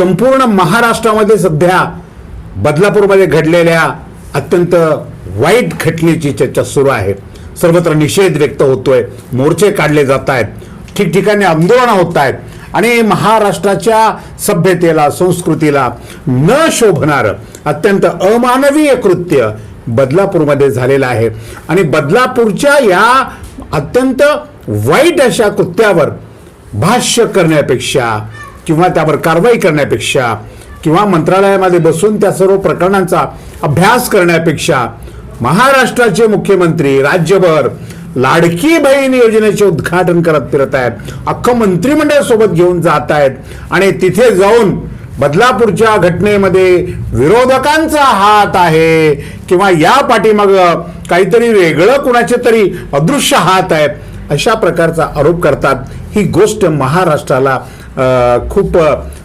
संपूर्ण महाराष्ट्रामध्ये सध्या बदलापूरमध्ये घडलेल्या अत्यंत वाईट घटनेची चर्चा सुरू आहे. सर्वत्र निषेध व्यक्त होतोय. मोर्चे काढले जात आहेत ठिकठिकाणी आंदोलनं होत आहेत आणि महाराष्ट्राच्या सभ्यतेला संस्कृतीला न शोभणारं अत्यंत अमानवीय कृत्य बदलापूरमध्ये झालेलं आहे. आणि बदलापूरच्या या अत्यंत वाईट अशा कृत्यावर भाष्य करण्यापेक्षा किंवा त्यावर कारवाई करण्यापेक्षा किंवा मंत्रालयामध्ये बसून त्या सर्व प्रकरणांचा अभ्यास करण्यापेक्षा महाराष्ट्राचे मुख्यमंत्री राज्यभर लाडकी बहीण योजनेचे उद्घाटन करत फिरत आहेत. अख्खं मंत्रिमंडळ सोबत घेऊन जात आहेत. आणि तिथे जाऊन बदलापूरच्या घटनेमध्ये विरोधकांचा हात आहे किंवा या पाठीमाग काहीतरी वेगळं कुणाचे तरी अदृश्य हात आहेत अशा प्रकारचा आरोप करतात. ही गोष्ट महाराष्ट्राला खूप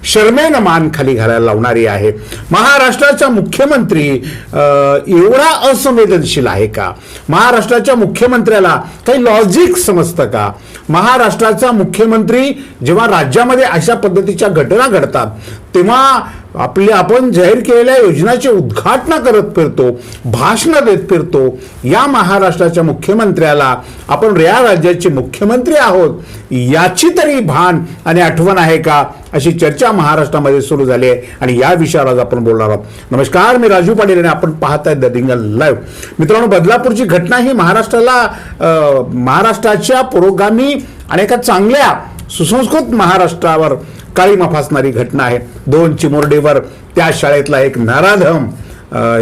शर्मेनं मान खाली घालायला लावणारी आहे. महाराष्ट्राचा मुख्यमंत्री एवढा असंवेदनशील आहे का? महाराष्ट्राच्या मुख्यमंत्र्याला काही लॉजिक समजतं का? महाराष्ट्राचा मुख्यमंत्री जेव्हा राज्यामध्ये अशा पद्धतीच्या घटना घडतात तेव्हा आपले आपण जाहीर केलेल्या योजनाचे उद्घाटन करत फिरतो भाषणं देत फिरतो या महाराष्ट्राच्या मुख्यमंत्र्याला आपण या राज्याचे मुख्यमंत्री आहोत याची तरी भान आणि आठवण आहे का? अशी चर्चा महाराष्ट्रामध्ये सुरू झाली आहे आणि या विषयावर आज आपण बोलणार आहोत. नमस्कार मी राजू पाटील आणि आपण पाहताय द रिंगल लाईव्ह. मित्रांनो बदलापूरची घटना ही महाराष्ट्राला महाराष्ट्राच्या पुरोगामी आणि एका चांगल्या सुसंस्कृत महाराष्ट्रावर काळीमा फासणारी घटना आहे. दोन चिमुरडीवर त्या शाळेतला एक नराधम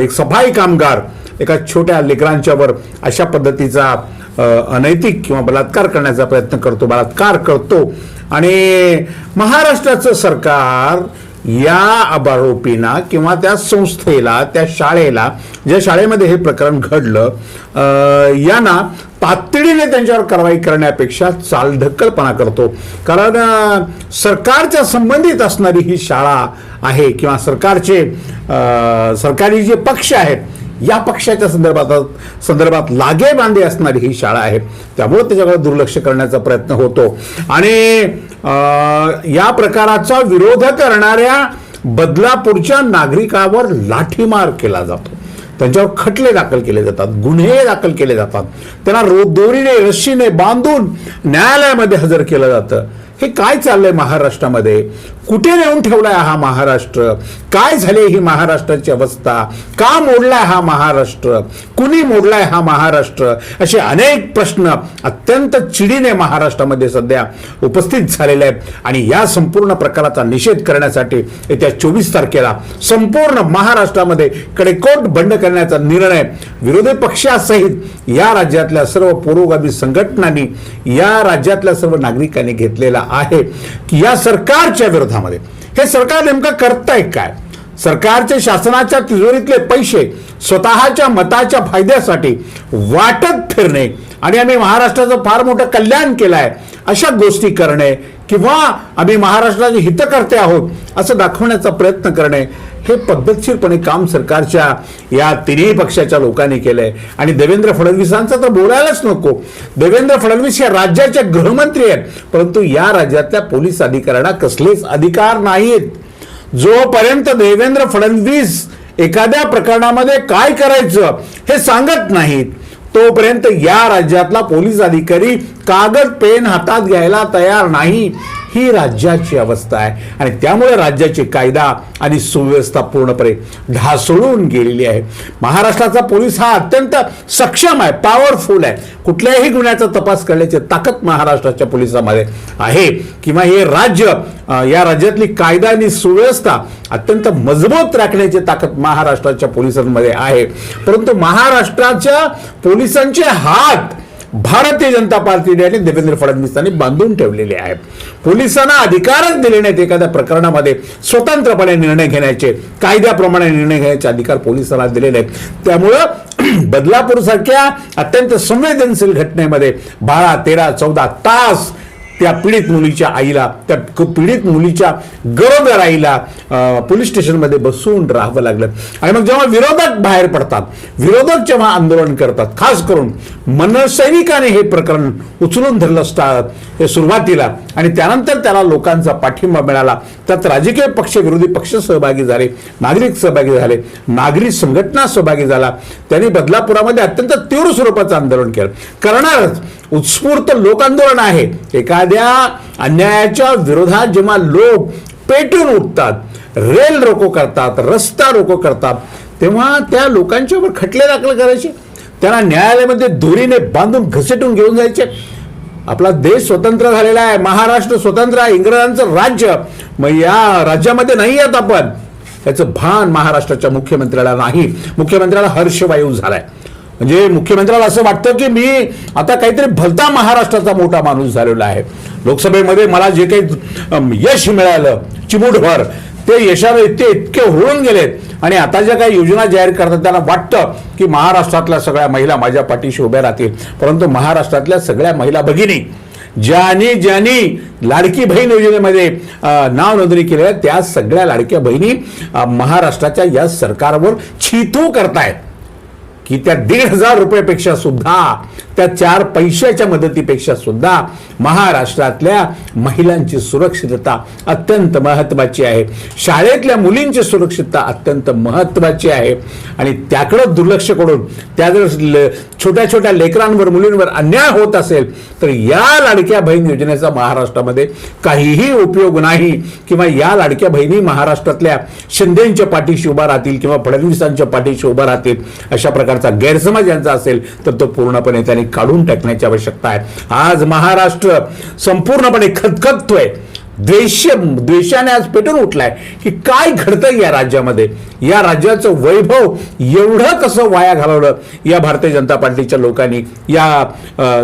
एक सफाई कामगार एका छोट्या लेकरांच्यावर अशा पद्धतीचा अनैतिक किंवा बलात्कार करण्याचा प्रयत्न करतो बलात्कार करतो. आणि महाराष्ट्राचं सरकार या आरोपींना किंवा त्या संस्थेला त्या शाळेला ज्या शाळेमध्ये हे प्रकरण घडलं यांना तातडीने त्यांच्यावर कारवाई करण्यापेक्षा चालढक्कलपणा करतो. कारण सरकारच्या संबंधित असणारी ही शाळा आहे किंवा सरकारचे सरकारी जे पक्ष आहेत या पक्षाच्या संदर्भात संदर्भात लागे बांधे असणारी ही शाळा आहे. त्यामुळे त्याच्याकडे दुर्लक्ष करण्याचा प्रयत्न होतो. आणि या प्रकाराचा विरोध करणाऱ्या बदलापूरच्या नागरिकावर लाठीमार केला जातो. त्यांच्यावर खटले दाखल केले जातात गुन्हे दाखल केले जातात. त्यांना रो दोरीने रस्सीने बांधून न्यायालयामध्ये हजर केलं जातं. हे काय चाललंय महाराष्ट्रामध्ये? कुठे नेऊन ठेवलाय हा महाराष्ट्र? काय झाले ही महाराष्ट्राची अवस्था? का मोडलाय हा महाराष्ट्र? कुणी मोडलाय हा महाराष्ट्र? असे अनेक प्रश्न अत्यंत चिडीने महाराष्ट्रामध्ये सध्या उपस्थित झालेले आहेत. आणि या संपूर्ण प्रकाराचा निषेध करण्यासाठी येत्या चोवीस तारखेला संपूर्ण महाराष्ट्रामध्ये कडेकोट बंड करण्याचा निर्णय विरोधी पक्षासहित या राज्यातल्या सर्व पुरोगामी संघटनांनी या राज्यातल्या सर्व नागरिकांनी घेतलेला आहे. की या सरकारच्या विरोधात विरोधामध्ये. हे सरकार नेमकं करताय काय? सरकारचे शासनाच्या तिजोरीतले पैसे स्वतःच्या मताच्या फायद्यासाठी वाटत फिरणे आणि आम्ही महाराष्ट्राचं फार मोठं कल्याण केलं आहे अशा गोष्टी करणे किंवा आम्ही महाराष्ट्राचे हितकर्ते आहोत असं दाखवण्याचा प्रयत्न करणे हे पद्धतशीरपणे काम सरकारच्या या तिन्ही पक्षाच्या लोकांनी केलंय. आणि देवेंद्र फडणवीसांचा तर बोलायलाच नको. देवेंद्र फडणवीस या राज्याचे गृहमंत्री आहेत परंतु या राज्यातल्या पोलीस अधिकाऱ्यांना कसलेच अधिकार नाहीत. जोपर्यंत देवेंद्र फडणवीस एखाद्या प्रकरणामध्ये काय करायचं हे सांगत नाहीत तोपर्यंत या राज्यातला पोलीस अधिकारी कागद पेन हातात घ्यायला तयार नाही. ही राज्याची अवस्था आहे. आणि त्यामुळे राज्याची कायदा आणि सुव्यवस्था पूर्णपणे ढासळून गेलेली आहे. महाराष्ट्राचा पोलीस हा अत्यंत सक्षम आहे पॉवरफुल आहे. कुठल्याही गुन्ह्याचा तपास करण्याची ताकद महाराष्ट्राच्या पोलिसामध्ये आहे. किंवा हे राज्य या राज्यातली कायदा आणि सुव्यवस्था अत्यंत मजबूत राखण्याची ताकद महाराष्ट्राच्या पोलिसांमध्ये आहे. परंतु महाराष्ट्राच्या पोलिसांचे हात भारतीय जनता पार्टीने आणि देवेंद्र फडणवीसांनी बांधून ठेवलेले आहेत. पोलिसांना अधिकारच दिले नाहीत एखाद्या प्रकरणामध्ये. स्वतंत्रपणे निर्णय घेण्याचे कायद्याप्रमाणे निर्णय घेण्याचे अधिकार पोलिसांना दिलेले आहेत. त्यामुळं बदलापूरसारख्या अत्यंत संवेदनशील घटनेमध्ये बारा तेरा चौदा तास त्या पीडित मुलीच्या आईला त्या पीडित मुलीच्या गरोदर आईला पोलीस स्टेशनमध्ये बसून राहावं लागलं. आणि मग जेव्हा विरोधक बाहेर पडतात विरोधक जेव्हा आंदोलन करतात खास करून मनसैनिकाने हे प्रकरण उचलून धरलं असतात हे सुरुवातीला आणि त्यानंतर त्याला लोकांचा पाठिंबा मिळाला. त्यात राजकीय पक्ष विरोधी पक्ष सहभागी झाले नागरिक सहभागी झाले नागरिक संघटना सहभागी झाला. त्यांनी बदलापुरामध्ये अत्यंत तीव्र स्वरूपाचं आंदोलन केलं. करणारच उत्स्फूर्त लोक आंदोलन आहे. एखाद्या अन्यायाच्या विरोधात जेव्हा लोक पेटून उठतात रेल रोको करतात रस्ता रोको करतात तेव्हा त्या लोकांच्यावर खटले दाखल करायचे. त्यांना न्यायालयामध्ये दोरीने बांधून घसेटून घेऊन जायचे. आपला देश स्वतंत्र झालेला आहे महाराष्ट्र स्वतंत्र आहे इंग्रजांचं राज्य. मग या राज्यामध्ये नाही आहेत आपण. याचं भान महाराष्ट्राच्या मुख्यमंत्र्याला नाही. मुख्यमंत्र्याला हर्षवायू झालाय. म्हणजे मुख्यमंत्र्याला असं वाटतं की मी आता काहीतरी भलता महाराष्ट्राचा मोठा माणूस झालेला आहे. लोकसभेमध्ये मला जे काही यश मिळालं चिमूटभर ते यशाने ते इतके होऊन गेलेत. आणि आता ज्या काही योजना जाहीर करतात त्यांना वाटतं की महाराष्ट्रातल्या सगळ्या महिला माझ्या पाठीशी उभ्या राहतील. परंतु महाराष्ट्रातल्या सगळ्या महिला भगिनी ज्यांनी ज्यांनी लाडकी बहीण योजनेमध्ये नाव नोंदणी केलेल्या आहे त्या सगळ्या लाडक्या बहिणी महाराष्ट्राच्या या सरकारवर छितू करतायत. की त्या दीड हजार रुपयापेक्षा सुद्धा त्या चार पैशाच्या मदतीपेक्षा सुद्धा महाराष्ट्रातल्या महिलांची सुरक्षितता अत्यंत महत्वाची आहे. शाळेतल्या मुलींची सुरक्षितता अत्यंत महत्वाची आहे. आणि त्याकडं दुर्लक्ष करून त्या जर छोट्या छोट्या लेकरांवर मुलींवर अन्याय होत असेल तर या लाडक्या बहीण योजनेचा महाराष्ट्रामध्ये काहीही उपयोग नाही. किंवा या लाडक्या बहिणी महाराष्ट्रातल्या शिंदेच्या पाठीशी उभा राहतील किंवा फडणवीसांच्या पाठीशी उभा राहतील अशा प्रकारचा गैरसमज यांचा असेल तर तो पूर्णपणे त्यांनी काढून टाकण्याची आवश्यकता आहे. आज महाराष्ट्र संपूर्णपणे खतखततोय द्वेष द्वेषाने आज पेटून उठलाय की काय घडतंय या राज्यामध्ये? या राज्याचं वैभव एवढं कसं वाया घालवलं? या भारतीय जनता पार्टीच्या लोकांनी या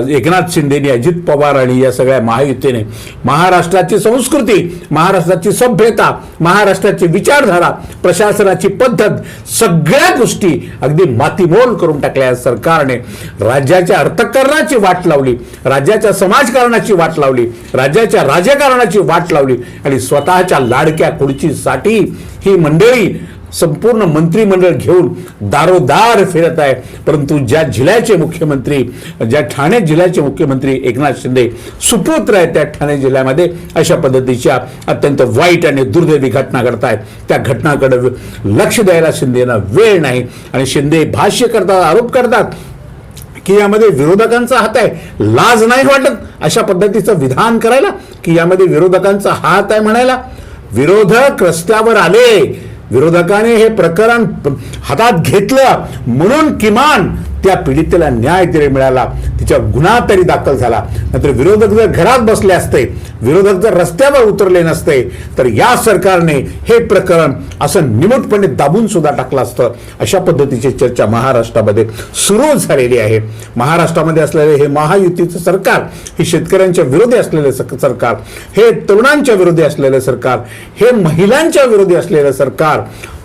एकनाथ शिंदेनी अजित पवार आणि या सगळ्या महायुतीने महाराष्ट्राची संस्कृती महाराष्ट्राची सभ्यता महाराष्ट्राची विचारधारा प्रशासनाची पद्धत सगळ्या गोष्टी अगदी मातीमोल करून टाकल्या सरकारने. राज्याच्या अर्थकारणाची वाट लावली राज्याच्या समाजकारणाची वाट लावली राज्याच्या राजकारणाची वाट लावली. आणि स्वतःच्या लाडक्या खुर्चीसाठी ही मंडळी संपूर्ण मंत्रिमंडळ घेऊन दारोदार फिरत आहे. परंतु ज्या जिल्ह्याचे मुख्यमंत्री ज्या ठाणे जिल्ह्याचे मुख्यमंत्री एकनाथ शिंदे सुपुत्र आहेत त्या ठाणे जिल्ह्यामध्ये अशा पद्धतीच्या अत्यंत वाईट आणि दुर्दैवी घटना घडत आहेत. त्या घटनाकडे लक्ष द्यायला शिंदेना वेळ नाही. आणि शिंदे भाष्य करतात आरोप करतात की यामध्ये विरोधकांचा हात आहे? लाज नाही वाटत अशा पद्धतीचं विधान करायला? की यामध्ये विरोधकांचा हात आहे म्हणायला? विरोधक रस्त्यावर आले. विरोधकाने हे प्रकरण हातात घेतलं. म्हणून किमान त्या पीडितेला न्याय तरी मिळाला तिच्या गुन्हा तरी दाखल झाला. नंतर विरोधक जर घरात बसले असते विरोधक जर रस्त्यावर उतरले नसते तर या सरकारने हे प्रकरण असं निमूटपणे दाबून सुद्धा टाकलं असतं. अशा पद्धतीची चर्चा महाराष्ट्रामध्ये सुरू झालेली आहे. महाराष्ट्रामध्ये असलेले हे महायुतीचं सरकार हे शेतकऱ्यांच्या विरोधी असलेले सरकार हे तरुणांच्या विरोधी असलेलं सरकार हे महिलांच्या विरोधी असलेलं सरकार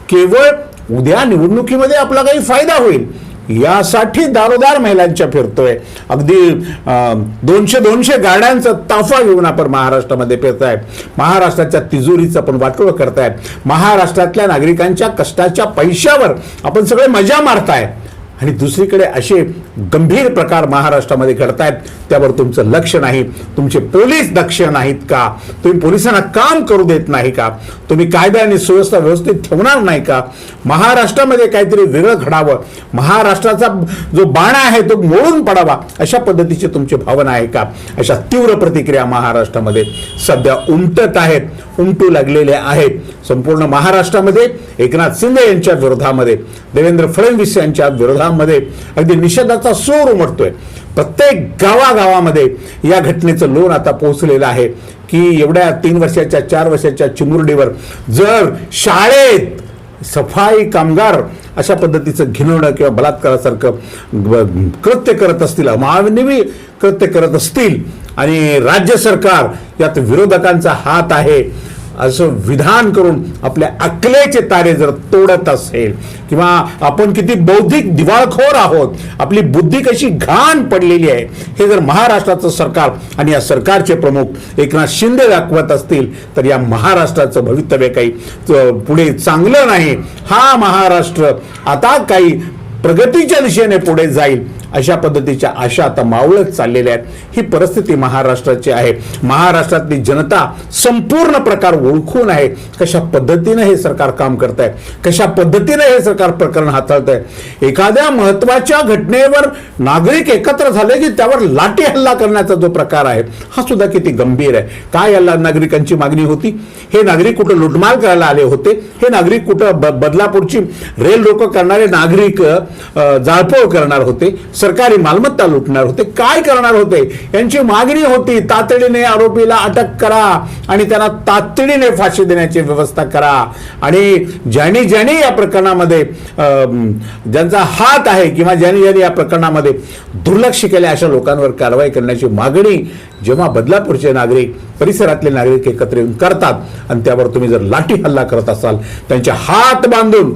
केवळ उद्या निवडणुकीमध्ये आपला काही फायदा होईल. यासाठी दारोदार महिलांच्या फिरतोय. अगदी अं, दोनशे दोनशे गाड्यांचा ताफा घेऊन आपण महाराष्ट्रामध्ये फिरताय. महाराष्ट्राच्या तिजोरीचं आपण वाटोळ करताय. महाराष्ट्रातल्या नागरिकांच्या कष्टाच्या पैशावर आपण सगळे मजा मारताय. आणि दुसरीकडे असे गंभीर प्रकार महाराष्ट्रामध्ये घडत आहेत त्यावर तुमचं लक्ष नाही. तुमचे पोलीस दक्ष नाहीत का? तुम्ही पोलिसांना काम करू देत नाही का? तुम्ही कायदा आणि सुव्यवस्था व्यवस्थित ठेवणार नाही का? महाराष्ट्रामध्ये काहीतरी वेगळं घडावं. महाराष्ट्राचा जो बाणा आहे तो मोडून पडावा. अशा पद्धतीची तुमची भावना आहे का? अशा तीव्र प्रतिक्रिया महाराष्ट्रामध्ये सध्या उमटत आहेत. उमटू लागलेले आहेत. संपूर्ण महाराष्ट्रामध्ये एकनाथ शिंदे यांच्या विरोधामध्ये देवेंद्र फडणवीस यांच्या विरोधामध्ये अगदी निषेधाचा सूर उमटतोय. प्रत्येक गावागावामध्ये या घटनेचं लोन आता पोहोचलेलं आहे की एवढ्या तीन वर्षाच्या चार वर्षाच्या चिमुरडीवर जर शाळेत सफाई कामगार अशा पद्धतीचं घिनवणं किंवा बलात्कारासारखं कृत्य करत असतील अमानवी कृत्य करत असतील आणि राज्य सरकार यात विरोधकांचा हात आहे. असं विधान करून आपल्या अकलेचे तारे जर तोडत असेल किंवा आपण किती बौद्धिक दिवाळखोर आहोत आपली बुद्धी कशी घाण पडलेली आहे हे जर महाराष्ट्राचं सरकार आणि या सरकारचे प्रमुख एकनाथ शिंदे दाखवत असतील तर या महाराष्ट्राचं भवितव्य काही पुढे चांगलं नाही. हा महाराष्ट्र आता काही प्रगतीच्या दिशेने पुढे जाईल. अशा पद्धतीच्या आशा आता मावळत चाललेल्या आहेत. ही परिस्थिती महाराष्ट्राची आहे. महाराष्ट्रातली जनता संपूर्ण प्रकार ओळखून आहे. कशा पद्धतीने हे सरकार काम करत आहे कशा पद्धतीने हे सरकार प्रकरण हाताळत आहे एखाद्या महत्त्वाच्या घटनेवर नागरिक एकत्र झाले की त्यावर लाठी हल्ला करण्याचा जो प्रकार आहे हा सुद्धा किती गंभीर आहे. काय याला नागरिकांची मागणी होती? हे नागरिक कुठं लुटमार करायला आले होते? हे नागरिक कुठं ब- बदलापूरची रेल रोको करणारे नागरिक जाळपोळ करणार होते? सरकारी मालमत्ता लुटणार होते. काय करणार होते? यांची मागणी होती तातडीने आरोपीला अटक करा आणि त्यांना तातडीने फाशी देण्याची व्यवस्था करा. आणि ज्यांनी ज्यांनी या प्रकरणामध्ये ज्यांचा हात आहे किंवा ज्यांनी ज्यांनी या प्रकरणामध्ये दुर्लक्ष केले अशा लोकांवर कारवाई करण्याची मागणी जेव्हा बदलापूरचे नागरिक परिसरातले नागरिक एकत्र येऊन करतात आणि त्यावर तुम्ही जर लाठी हल्ला करत असाल त्यांचे हात बांधून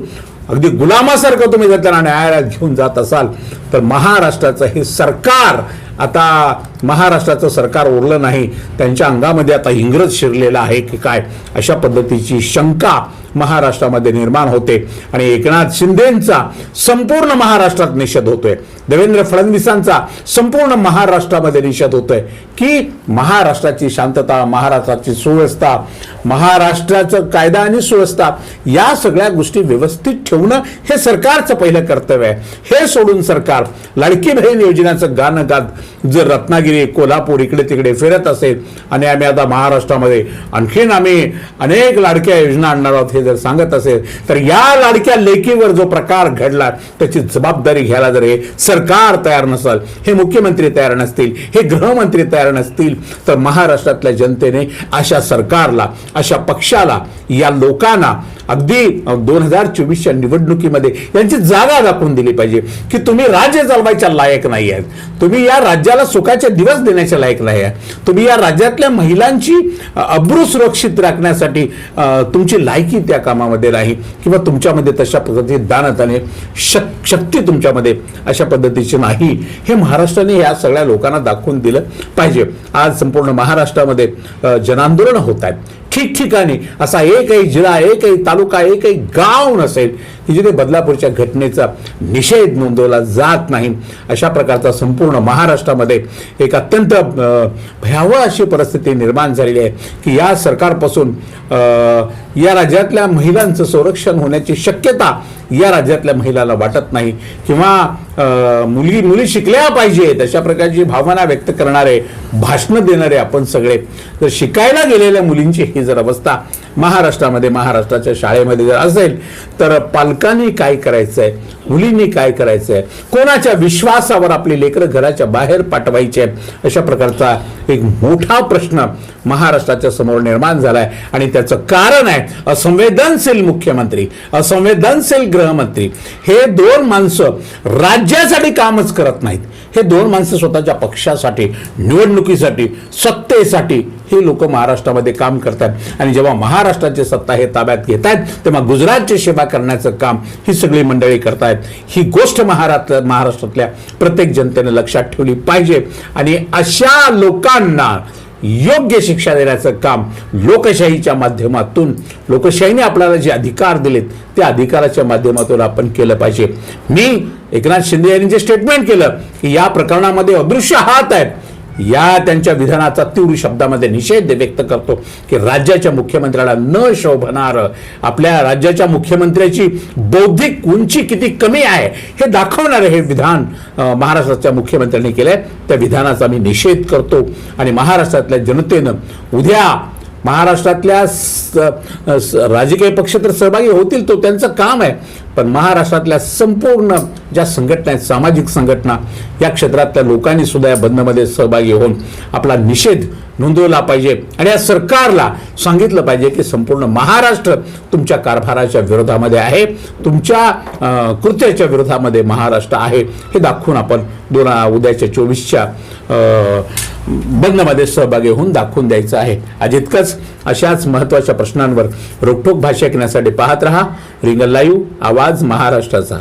अगदी गुलामासारखं तुम्ही जर त्यांना न्यायालयात घेऊन जात असाल तर महाराष्ट्राचं हे सरकार आता महाराष्ट्राचं सरकार उरलं नाही त्यांच्या अंगामध्ये आता इंग्रज शिरलेला आहे की काय अशा पद्धतीची शंका महाराष्ट्रामध्ये निर्माण होते. आणि एकनाथ शिंदेंचा संपूर्ण महाराष्ट्रात निषेध होतोय. देवेंद्र फडणवीसांचा संपूर्ण महाराष्ट्रामध्ये निषेध होतोय. की महाराष्ट्राची शांतता महाराष्ट्राची सुव्यवस्था महाराष्ट्राचं कायदा आणि सुव्यवस्था या सगळ्या गोष्टी व्यवस्थित ठेवणं हे सरकारचं पहिलं कर्तव्य आहे. हे सोडून सरकार लाडकी बहीण योजनेचं गाणं गात जर रत्नागिरी कोल्हापूर इकडे तिकडे फिरत असेल आणि आम्ही आता महाराष्ट्रामध्ये आणखीन आम्ही अनेक लाडक्या योजना आणणार आहोत हे जर सांगत असेल तर या लाडक्या लेकीवर जो प्रकार घडला त्याची जबाबदारी घ्यायला जर हे सरकार तयार नसेल हे मुख्यमंत्री तयार नसतील हे गृहमंत्री तयार नसतील तर महाराष्ट्रातल्या जनतेने अशा सरकारला अशा पक्षाला या लोकांना अगदी दोन हजार चोवीसच्या निवडणुकीमध्ये यांची जागा दाखवून दिली पाहिजे की तुम्ही राज्य चालवायच्या लायक नाही आहेत. तुम्ही या राज्याला सुखाचे दिवस देण्याच्या लायक नाही आहे तुम्ही या राज्यातल्या महिलांची अब्रू सुरक्षित राखण्यासाठी तुमची लायकी त्या कामामध्ये नाही किंवा तुमच्यामध्ये तशा पद्धतीने दानताने शक शक्ती तुमच्यामध्ये अशा पद्धतीची नाही. हे महाराष्ट्राने या सगळ्या लोकांना दाखवून दिलं पाहिजे. आज संपूर्ण महाराष्ट्रामध्ये जनांदोलन होत आहेत. ठिकठिकाणी असा एकही जिल्हा एकही तालुका एकही गाव नसेल की जिथे बदलापूरच्या घटनेचा निषेध नोंदवला जात नाही. अशा प्रकारचा संपूर्ण महाराष्ट्रामध्ये एक अत्यंत भयावह अशी परिस्थिती निर्माण झालेली आहे की या सरकारपासून या राज्यातल्या महिलांचं संरक्षण होण्याची शक्यता या राज्यातल्या महिलाला वाटत नाही. किंवा मुली मुलगी मुली शिकल्या पाहिजेत अशा प्रकारची भावना व्यक्त करणारे भाषणं देणारे आपण सगळे. तर शिकायला गेलेल्या मुलींची ही जर अवस्था महाराष्ट्रामध्ये महाराष्ट्राच्या शाळेमध्ये जर असेल तर पालकांनी काय करायचं आहे मुलींनी काय करायचं आहे कोणाच्या विश्वासावर आपली लेकरं घराच्या बाहेर पाठवायचे? अशा प्रकारचा एक मोठा प्रश्न महाराष्ट्राच्या समोर निर्माण झालाय. आणि त्याचं कारण आहे असंवेदनशील मुख्यमंत्री असंवेदनशील गृहमंत्री. हे दोन माणसं राज्यासाठी कामच करत नाहीत. हे दोन माणसं स्वतःच्या पक्षासाठी निवडणुकीसाठी सत्तेसाठी हे लोक महाराष्ट्रामध्ये काम करतात. आणि जेव्हा महाराष्ट्राची सत्ता हे ताब्यात घेत आहेत तेव्हा गुजरातची सेवा करण्याचं काम ही सगळी मंडळी करतायत. ही गोष्ट महाराष्ट्र महाराष्ट्रातल्या प्रत्येक जनतेने लक्षात ठेवली पाहिजे. आणि अशा लोकांना योग्य शिक्षा देण्याचं काम लोकशाहीच्या माध्यमातून लोकशाहीने आपल्याला जे अधिकार दिलेत त्या अधिकाराच्या माध्यमातून आपण केलं पाहिजे. मी एकनाथ शिंदे यांनी जे स्टेटमेंट केलं की या प्रकरणामध्ये अदृश्य हात आहेत या त्यांच्या विधानाचा तीव्र शब्दामध्ये निषेध व्यक्त करतो की राज्याच्या मुख्यमंत्र्याला न शोभणार आपल्या राज्याच्या मुख्यमंत्र्याची बौद्धिक उंची किती कमी आहे हे दाखवणारं हे विधान महाराष्ट्राच्या मुख्यमंत्र्यांनी आहे त्या विधानाचा मी निषेध करतो आणि महाराष्ट्रातल्या जनतेनं उद्या महाराष्ट्रातल्या स- राजकीय पक्ष तर सहभागी होतील तो त्यांचं काम आहे. पण महाराष्ट्रातल्या संपूर्ण ज्या संघटना आहेत सामाजिक संघटना या क्षेत्रातल्या लोकांनी सुद्धा या बंदमध्ये सहभागी होऊन आपला निषेध नोंदवला पाहिजे. आणि या सरकारला सांगितलं पाहिजे की संपूर्ण महाराष्ट्र तुमच्या कारभाराच्या विरोधामध्ये आहे. तुमच्या कृत्याच्या विरोधामध्ये महाराष्ट्र आहे. हे दाखवून आपण दोन उद्याच्या चोवीसच्या बंदमध्ये सहभागी होऊन दाखवून द्यायचं आहे. आज इतकंच. अशाच महत्त्वाच्या प्रश्नांवर रोखोक भाष्य घेण्यासाठी पाहत रहा. रिंगल लाईव्ह आवाज महाराष्ट्राचा.